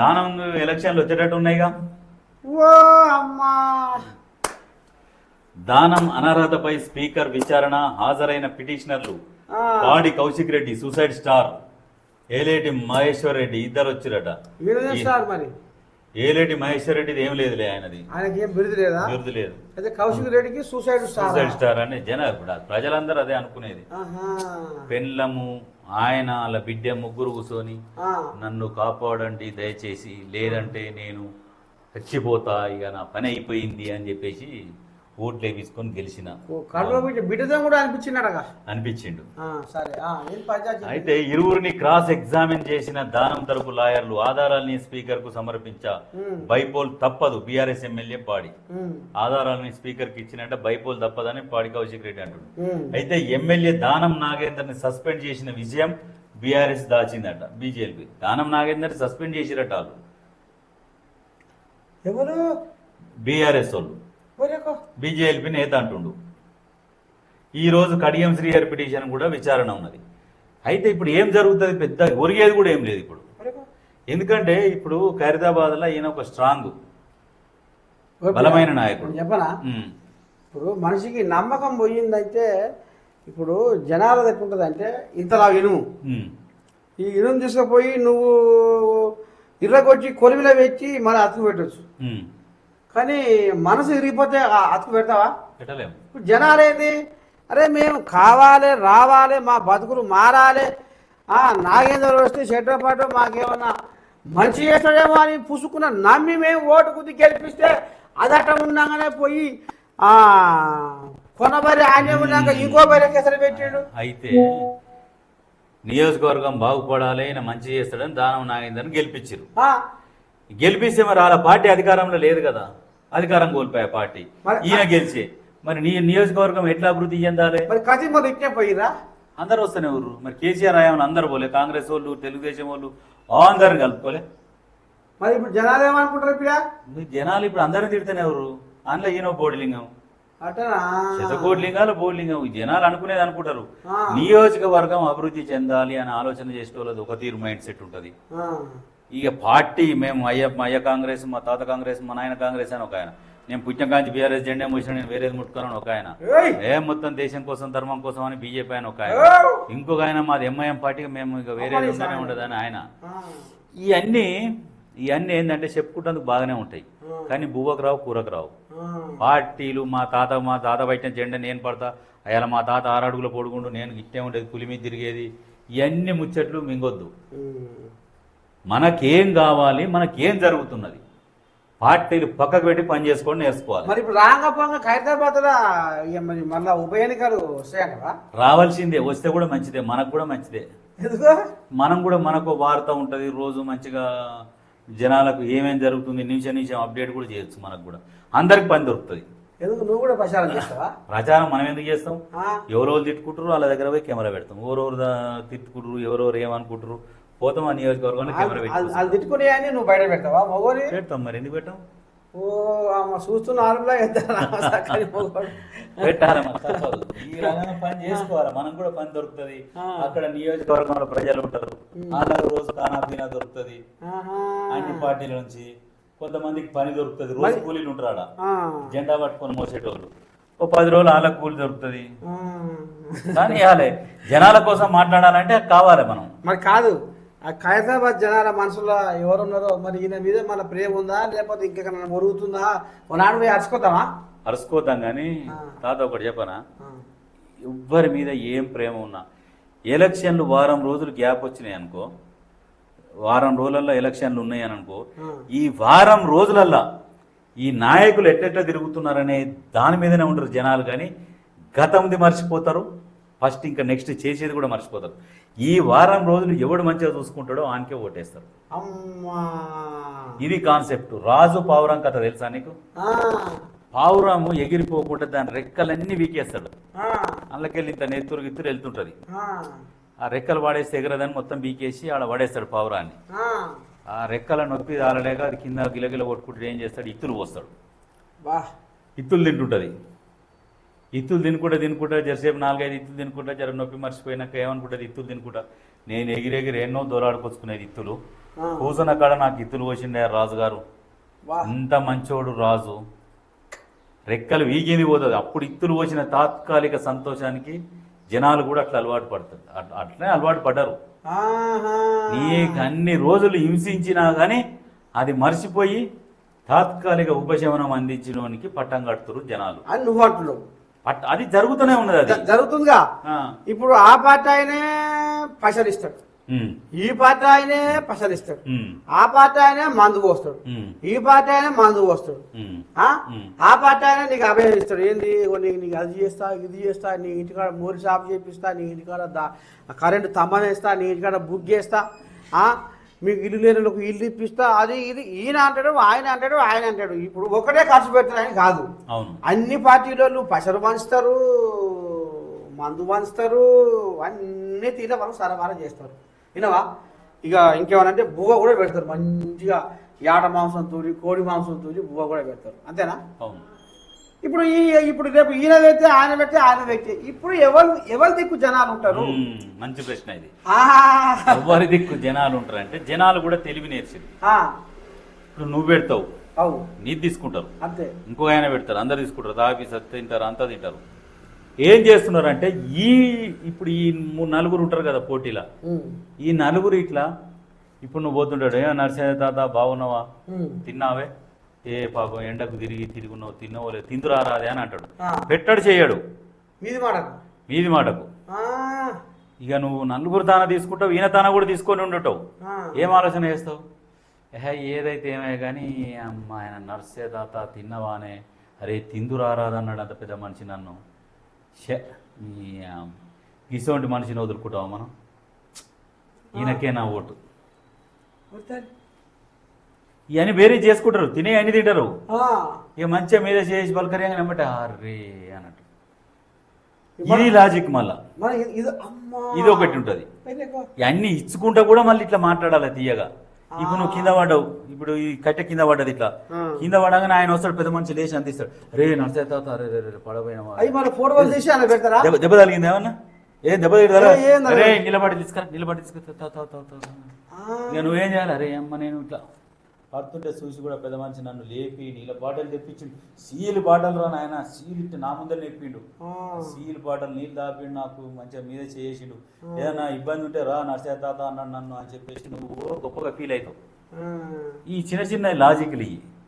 దానం ఎలక్షన్లు వచ్చేటట్టు ఉన్నాయిగా. దానం అనర్హతపై స్పీకర్ విచారణ హాజరైన పిటిషనర్లు పాడి కౌశిక్ రెడ్డి సూసైడ్ స్టార్ ఏలేటి మహేశ్వర్ రెడ్డి ఇద్దరు వచ్చిరట మరి. ఏలేటి మహేశ్వర్ రెడ్డిది ఏం లేదులే ఆయనది. ఆయనకి ఏం బిరుదు లేదా? బిరుదు లేదు. అయితే కౌశిక్ రెడ్డికి సూసైడ్ స్టార్ సూసైడ్ స్టార్ అని జన ఇప్పుడు ప్రజలందరూ అదే అనుకునేది. పెళ్ళము ఆయన వాళ్ళ బిడ్డ ముగ్గురు కూర్చొని నన్ను కాపాడండి దయచేసి లేదంటే నేను చచ్చిపోతా ఇక నా పని అయిపోయింది అని చెప్పేసి ఓట్లు వేపించుకొని గెలిచిన. బిడ్డతో కూడా అనిపించినాడగా అనిపించిండు. అయితే ఇరువురిని క్రాస్ ఎగ్జామిన్ చేసిన దానం తరపు లాయర్లు ఆధారాల్ని స్పీకర్కు సమర్పించా బైపోల్ తప్పదు బీఆర్ఎస్ ఎమ్మెల్యే పాడి. ఆధారాలని స్పీకర్కి ఇచ్చినట్ట బైపోల్ తప్పదని పాడి కౌశిక్ రెడ్డి అంటుండు. అయితే ఎమ్మెల్యే దానం నాగేందర్ని సస్పెండ్ చేసిన విజయం BRS దాచిందట BJP. Danam Nagender suspend చేసిరట వాళ్ళు. ఎవరు? బీఆర్ఎస్ వాళ్ళు. బీజేపీ నేత అంటుండు ఈ రోజు కడియం శ్రీహరి పిటిషన్ కూడా విచారణ ఉన్నది అయితే ఇప్పుడు ఏం జరుగుతుంది పెద్ద ఒరిగేది కూడా ఏం లేదు ఇప్పుడు? ఎందుకంటే ఇప్పుడు ఖైరదాబాద్లో ఈయన ఒక స్ట్రాంగ్. బలమైన నాయకుడు. చెప్పనా ఇప్పుడు మనిషికి నమ్మకం పోయిందంటే ఇప్పుడు జనాలది ఎట్లుంటుంది అంటే ఇంతలా ఇనుము ఈ ఇనుము తీసుకుపోయి నువ్వు ఇర్రకొచ్చి కొలిమిలో పెట్టి మళ్ళీ అతుకు పెట్టచ్చు. కానీ మనసు ఇరిగిపోతే ఆ అతుకు పెడతావా? పెట్టలేము. ఇప్పుడు జనాలేంది అరే మేము కావాలి రావాలి మా బతుకులు మారాలి. ఆ, నాగేంద్ర వస్తే చెట్టపాటు మాకేమన్నా మంచి చేస్తాడేమో అని పుసుకున్న నమ్మి మేము ఓటు కుది గెలిపిస్తే అదట ఉండగానే పోయి ఆ కొనబరి ఆయన ఉన్నాక ఇంకో బరి కేసరి పెట్టాడు. అయితే నియోజకవర్గం బాగుపడాలి ఆయన మంచి చేస్తాడని దానం నాగేందర్ని గెలిపించారు గెలిపిస్తే మరి వాళ్ళ పార్టీ అధికారంలో లేదు కదా. అధికారం కోల్పోయా పార్టీ. ఈయన గెలిచి. మరి నీ నియోజకవర్గం ఎట్లా అభివృద్ధి చెందాలి? మరి కథ మొదలు ఇట్నే పోయిరా అందరు వస్తూనే ఊరు మరి కేసీఆర్ ఆయమని అందరు పోలే. కాంగ్రెస్ వాళ్ళు తెలుగుదేశం వాళ్ళు అందరు కలుపుకోలే. మరి ఇప్పుడు జనాలు ఏమనుకుంటారు ఇప్పుడు? జనాలు ఇప్పుడు అందరిని తిడుతూనే ఎవరు అందులో ఈయన బోడిలింగం. శతకోటిలింగాలు బోడిలింగం. ఈ జనాలు అనుకునేది అనుకుంటారు. నియోజకవర్గం అభివృద్ధి చెందాలి అని ఆలోచన చేసేటోళ్ళది ఒక తీరు మైండ్ సెట్ ఉంటుంది. ఇక పార్టీ మేము అయ్య మా అయ్య కాంగ్రెస్ మా తాత కాంగ్రెస్ మా నాయన కాంగ్రెస్ అని ఒక ఆయన. నేను పుణ్యకాంతి బీఆర్ఎస్ జెండా మూసిన నేను వేరేది ముట్టుకోనని ఒక ఆయన! ఏ మొత్తం దేశం కోసం ధర్మం కోసం అని బీజేపీ ఆయన ఒక ఆయన! ఇంకొక ఆయన మాది ఎంఐఎం పార్టీకి మేము ఇక వేరేది ఉందనే సాయం. ఉండదని ఆయన. ఇవన్నీ ఇవన్నీ ఏంటంటే చెప్పుకుంటందుకు బాగానే ఉంటాయి. కానీ బువ్వకు రావు కూరకు రావు. పార్టీలు మా తాత మా తాత బయట జెండా నేను పడతా. అయ్యాల మా తాత ఆరడుగులో పొడుగుండు నేను ఇట్టే ఉండేది పులి మీద తిరిగేది. ఇవన్నీ ముచ్చట్లు మింగొద్దు. మనకేం కావాలి మనకేం జరుగుతున్నది? పార్టీలు పక్కకు పెట్టి పని చేసుకొని నేర్చుకోవాలి. మరి ఇప్పుడు రాంగపంగ మరి మళ్ళా ఉప ఎన్నికలు రావాల్సిందే వస్తే కూడా మంచిదే మనకు కూడా మంచిదే. ఎందుకో? మనం కూడా మనకు వార్త ఉంటుంది రోజు మంచిగా జనాలకు ఏమేం జరుగుతుంది నిమిషం నిమిషం అప్డేట్ కూడా చేయొచ్చు మనకు కూడా. అందరికి పని దొరుకుతుంది. ఎందుకు? నువ్వు కూడా ప్రచారం చేస్తావా? ప్రచారం మనం ఎందుకు చేస్తాం? ఎవరెవరు తిట్టుకుంటారు వాళ్ళ దగ్గర పోయి కెమెరా పెడతాం. ఎవరెవరు తిట్టుకుంటారు ఎవరెవరు ఏమనుకుంటారు పోతాం ఆ నియోజకవర్గంలో కెమెరా పెట్టి వాళ్ళు తిట్టుకునే అని నువ్వు బయట పెడతావా? మొగోని పెడతాం మరి. ఎందుకు పెట్టాం? ఓ అమ్మ చూస్తున్న ఆరులా పెట్టాలి. ఈ పని చేసుకోవాలి? మనం కూడా పని దొరుకుతుంది. అక్కడ నియోజకవర్గంలో ప్రజలు ఉంటారు. వాళ్ళకి రోజు కానా పీనా దొరుకుతుంది. అన్ని పార్టీల నుంచి కొంతమందికి పని దొరుకుతుంది. రోజు కూలీలు ఉంటారు ఆడ. జెండా పట్టుకొని మోసేటోళ్ళు. ఓ పది రోజులు వాళ్ళకి కూలి దొరుకుతుంది. కానీ ఇవ్వాలి. జనాల కోసం మాట్లాడాలంటే కావాలి మనం. మరి కాదు. ఆ ఖైరతాబాద్ జనాల మనసులో ఎవరున్నారో మరి ఈయన మీద మన ప్రేమ ఉందా? లేకపోతే ఇంకెక్కడ ఒరుగుతుందా? ఒకనాడు పోయి అరుచుకోద్దామా? అరుసుకోతాం కానీ. తాత ఒకటి చెప్పనా? ఎవ్వరి మీద ఏం ప్రేమ ఉన్నా. ఎలక్షన్లు వారం రోజులు గ్యాప్ వచ్చినాయి అనుకో. వారం రోజులలో ఎలక్షన్లు ఉన్నాయి అని అనుకో. ఈ వారం రోజులల్లా ఈ నాయకులు ఎట్లెట్లా తిరుగుతున్నారనే దాని మీదనే ఉంటారు జనాలు కానీ గతంది మర్చిపోతారు. ఫస్ట్ ఇంకా నెక్స్ట్ చేసేది కూడా మర్చిపోతారు. ఈ వారం రోజులు ఎవడు మంచిగా చూసుకుంటాడో ఆనికే ఓటేస్తారు. ఇది కాన్సెప్ట్. రాజు పావురం కథ తెలుసా నీకు? పావురాము ఎగిరిపోకుండా దాని రెక్కలన్నీ వీకేస్తాడు. అందులోకెళ్ళి ఇంత నెత్తురు గిత్తురు వెళ్తుంటది. ఆ, రెక్కలు వాడేస్తే ఎగరదని మొత్తం బీకేసి ఆడ పడేస్తాడు పావురాన్ని. ఆ. రెక్కల నొప్పి ఆలలేక అది కింద గిలగిల కొట్టుకుంటే ఏం చేస్తాడు? ఇత్తులు పోస్తాడు. ఇత్తులు తింటుంటది. ఇత్తులు తినుకుంటా తినుకుంటా జరసేపు నాలుగైదు ఇత్తులు తినుకుంటా జర నొప్పి మర్చిపోయినాక ఏమనుకుంటుంది ఇత్తులు తినుకుంటా. నేను ఎగిరెగిరి ఎన్నో దూరాడుకొచ్చుకునేది ఇత్తులు. ఆ. కూసున్న కాడ నాకు ఇత్తులు పోసిండే రాజుగారు. అంత మంచోడు రాజు. రెక్కలు వీగింది పోతుంది. అప్పుడు ఇత్తులు పోసిన తాత్కాలిక సంతోషానికి జనాలు కూడా అట్లా అలవాటు పడతారు. అట్- అట్లనే అలవాటు పడ్డారు. నీకు అన్ని రోజులు హింసించినా కానీ అది మర్చిపోయి తాత్కాలిక ఉపశమనం అందించడానికి పట్టం కడుతురు జనాలు. నువ్వు పట్ట అది జరుగుతూనే ఉన్నది అది. జరుగుతుందిగా. ఇప్పుడు ఆ పార్టీ ఆయనే పైసలిస్తాడు ఉమ్, ఈ పార్టీ ఆయనే పైసలిస్తాడు ఉమ్, ఆ పార్టీ ఆయనే మందు పోస్తాడు. ఈ పార్టీ ఆయనే మందు పోస్తాడు. ఆ? పార్టీ ఆయన నీకు అభయం ఇస్తాడు ఏంది నీకు నీకు అది చేస్తా ఇది చేస్తా నీ ఇంటికాడ మోరి షాప్ చేపిస్తా నీ ఇంటికాడ కరెంటు తమ్మనేస్తా నీ ఇంటికాడ బుక్ చేస్తా ఆ? మీకు ఇల్లు లేని వాళ్ళకు ఇల్లు ఇప్పిస్తా అది ఇది. ఈయన అంటాడు ఆయన అంటాడు ఆయన అంటాడు. ఇప్పుడు ఒకటే ఖర్చు పెడతారని కాదు. అన్ని పార్టీలలో పసరు పంచుతారు మందు పంచుతారు అన్ని తీర మనం సరఫరా చేస్తారు. వినవా ఇక ఇంకేమనంటే బువ్వ కూడా పెడతారు మంచిగా. యాట మాంసం తూరి కోడి మాంసం తూరి బువ్వ కూడా పెడతారు. అంతేనా? అవును. ఇప్పుడు ఈ ఇప్పుడు రేపు ఈయన వ్యక్తి ఆయన వ్యక్తి ఆయన వ్యక్తి. ఇప్పుడు ఎవరు ఎవరి దిక్కు జనాలు ఉంటారు? మంచి ప్రశ్న ఇది. ఎవరి దిక్కు జనాలు ఉంటారంటే జనాలు కూడా తెలివి నేర్చింది. ఇప్పుడు నువ్వు పెడతావు. నీది తీసుకుంటారు. అంతే. ఇంకో ఆయన పెడతారు. అందరు తీసుకుంటారు. దాపి సత్ తింటారు అంతా తింటారు. ఏం చేస్తున్నారంటే ఈ ఇప్పుడు ఈ నలుగురు ఉంటారు కదా పోటీలా. ఈ నలుగురు ఇట్లా ఇప్పుడు నువ్వు పోతుంటాడు ఏ నర్సయ్య తాత బాగున్నావా? తిన్నావే? ఏ పాపం ఎండకు తిరిగి తిరుగున్నావు తిన్నావో లేదు తిందురా రాదే అని అంటాడు. పెట్టాడు చేయడు. మీది మాటకు. మీది మాటకు. ఇక నువ్వు నలుగురు తాన తీసుకుంటావు ఈయన తాన కూడా తీసుకొని ఉండటవు. ఏం ఆలోచన చేస్తావు? ఏహే ఏదైతే ఏమే కానీ అమ్మ ఆయన నర్సే తాత తిన్నవానే. అరే తిందురారాదు అన్నాడు అంత పెద్ద మనిషి నన్ను. షే ఇటువంటి మనిషిని వదులుకుంటావా మనం? ఈయనకే నా ఓటు. ఇవన్నీ వేరే చేసుకుంటారు తినే అన్ని తింటారు. ఇక మంచిగా మీద చేసి పలకరియంగా నమ్మట అర్రే అన్నట్టు. ఇది లాజిక్ మళ్ళా. ఇది- ఒకటి ఉంటుంది. అన్ని ఇచ్చుకుంటా కూడా మళ్ళీ ఇట్లా మాట్లాడాలి తీయగా. ఇప్పుడు నువ్వు కింద పడ్డావు ఇప్పుడు ఈ కట్టె కింద పడ్డది ఇట్లా. కింద పడగానే ఆయన వస్తాడు పెద్ద మనిషి లేచి అందిస్తాడు రే నడిచే తాత అరే రే రే పెడతారా? దెబ్బ తగిలింది ఏమన్నా? ఏ దెబ్బ. రే నిలబడి తీసుకురా నిలబడి తీసుకురా నువ్వేం చేయాలి? అరే అమ్మ నేను ఇట్లా పడుతుంటే చూసి కూడా పెద్ద మనిషి నన్ను లేపి నీళ్ళ బాటలు తెప్పించిండు. సీలు బాటలు రా నాయన సీలు ఇట్టి నా ముందర నెప్పిండు. సీలు బాటలు నీళ్ళు దాపిండు నాకు మంచిగా మీద చేసిండు. ఏదైనా ఇబ్బంది ఉంటే రా నడిచే తాత అన్నాడు నన్ను అని చెప్పేసి నువ్వు గొప్పగా ఫీల్ అవుతావు. ఈ చిన్న చిన్న లాజిక్లు ఇవి.